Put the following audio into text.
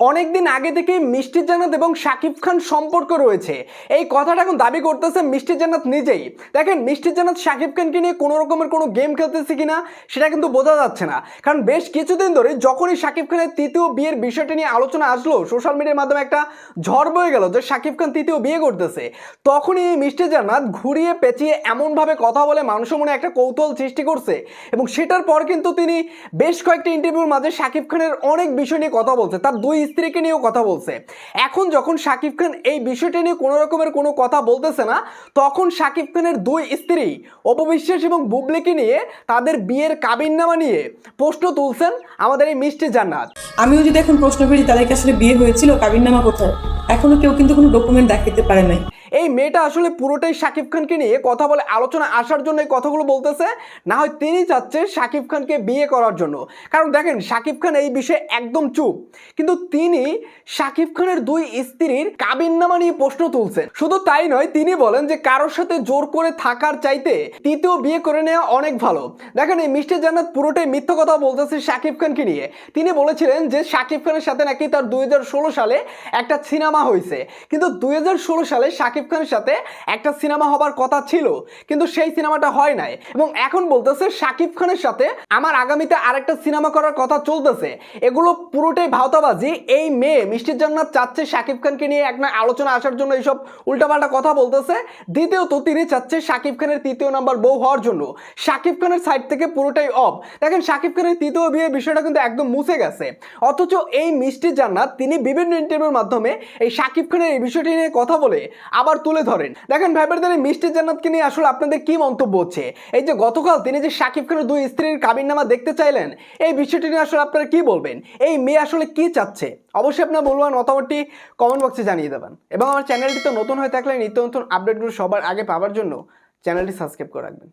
অনেকদিন আগে থেকে মিষ্টি জান্নাত এবং শাকিব খান সম্পর্ক রয়েছে। এই কথাটা এখন দাবি করতেছে মিষ্টি জান্নাত নিজেই। দেখেন, মিষ্টি জান্নাত শাকিব খানকে নিয়ে কোনো রকমের কোনো গেম খেলতেছে কিনা, সেটা কিন্তু বোঝা যাচ্ছে না। কারণ বেশ কিছুদিন ধরে যখনই শাকিব খানের তৃতীয় বিয়ের বিষয়টা নিয়ে আলোচনা আসলো, সোশ্যাল মিডিয়ার মাধ্যমে একটা ঝড় বয়ে গেল যে শাকিব খান তৃতীয় বিয়ে করতেছে। তখনই এই মিষ্টি জান্নাত ঘুরিয়ে পেঁচিয়ে এমনভাবে কথা বলে মানুষের মনে একটা কৌতূহল সৃষ্টি করছে এবং সেটার পর কিন্তু তিনি বেশ কয়েকটি ইন্টারভিউর মাঝে শাকিব খানের অনেক বিষয় নিয়ে কথা বলছে। তার দুই স্ত্রীকে নিয়েও কথা বলছে। এখন যখন শাকিব খান এই বিষয়টি নিয়ে কোনো রকমের কোনো কথা বলতেছে না, তখন শাকিব খানের দুই স্ত্রী অপবিশ্বাস এবং বুবলিকে নিয়ে তাদের বিয়ের কাবিননামা নিয়ে প্রশ্ন তুলছেন আমাদের এই মিষ্টি জান্নাত। আমিও যদি এখন প্রশ্ন করি তাদেরকে আসলে বিয়ে হয়েছিল কাবিননামা কোথায়? এখনও কেউ কিন্তু কোনো ডকুমেন্ট দেখাতে পারে নাই। এই মেয়েটা আসলে পুরোটাই শাকিব খানকে নিয়ে কথা বলে আলোচনা আসার জন্য এই কথাগুলো বলতেছে। না হয় তিনি চাচ্ছে শাকিব খানকে বিয়ে করার জন্য। কারণ দেখেন, শাকিব খান এই বিষয়ে একদম চুপ। কিন্তু তিনি শাকিব খানের দুই স্ত্রীর কাবিননামা নিয়ে প্রশ্ন তুলছেন। শুধু তাই নয়, তিনি বলেন যে কারোর সাথে জোর করে থাকার চাইতে তৃতীয় বিয়ে করে নেওয়া অনেক ভালো। দেখেন, এই মিষ্টি জান্নাত পুরোটাই মিথ্য কথা বলতেছে শাকিব খানকে নিয়ে। তিনি বলেছিলেন যে শাকিব খানের সাথে নাকি তার দুই হাজার ষোলো সালে একটা সিনেমা হয়েছে কিন্তু দুই হাজার ষোলো সালে শাকিব খানের সাথে একটা সিনেমা হবার কথা ছিল, কিন্তু সেই সিনেমাটা হয় নাই। এবং এখন বলতেছে শাকিব খানের সাথে আমার আগামীতে আরেকটা সিনেমা করার কথা চলতেছে। এগুলো পুরোটাই ভাওতাবাজি। এই মেয়ে মিষ্টি জান্নাত চাচ্ছে শাকিব খানকে নিয়ে এক না আলোচনা আসার জন্য এইসব উল্টাপাল্টা কথা বলতেছে। দ্বিতীয়ত তিনি চাচ্ছে শাকিব খানের তৃতীয় নাম্বার বউ হওয়ার জন্য। শাকিব খানের সাইড থেকে পুরোটাই অফ দেখেন শাকিব খানের তৃতীয় বিয়ে বিষয়টা কিন্তু একদম মুছে গেছে। অথচ এই মিষ্টি জান্নাত তিনি বিভিন্ন ইন্টারভিউর মাধ্যমে এই শাকিব খানের এই বিষয়টি নিয়ে কথা বলে আবার তুলে ধরেন। দেখেন ভাইবারদের এই মিষ্টি জান্নাতকে নিয়ে আসলে আপনাদের কি মন্তব্য হচ্ছে? এই যে গতকাল তিনি যে শাকিব খানের দুই স্ত্রীর কাবিননামা দেখতে চাইলেন, এই বিষয়টি নিয়ে আসলে আপনারা কি বলবেন? এই মেয়ে আসলে কি চাচ্ছে? অবশ্যই আপনার বলবেন মতামতটি কমেন্ট বক্সে জানিয়ে দেবেন। এবং আমার চ্যানেলটি তো নতুন হয়ে থাকলে নিত্য নতুন আপডেটগুলো সবার আগে পাওয়ার জন্য চ্যানেলটি সাবস্ক্রাইব করে রাখবেন।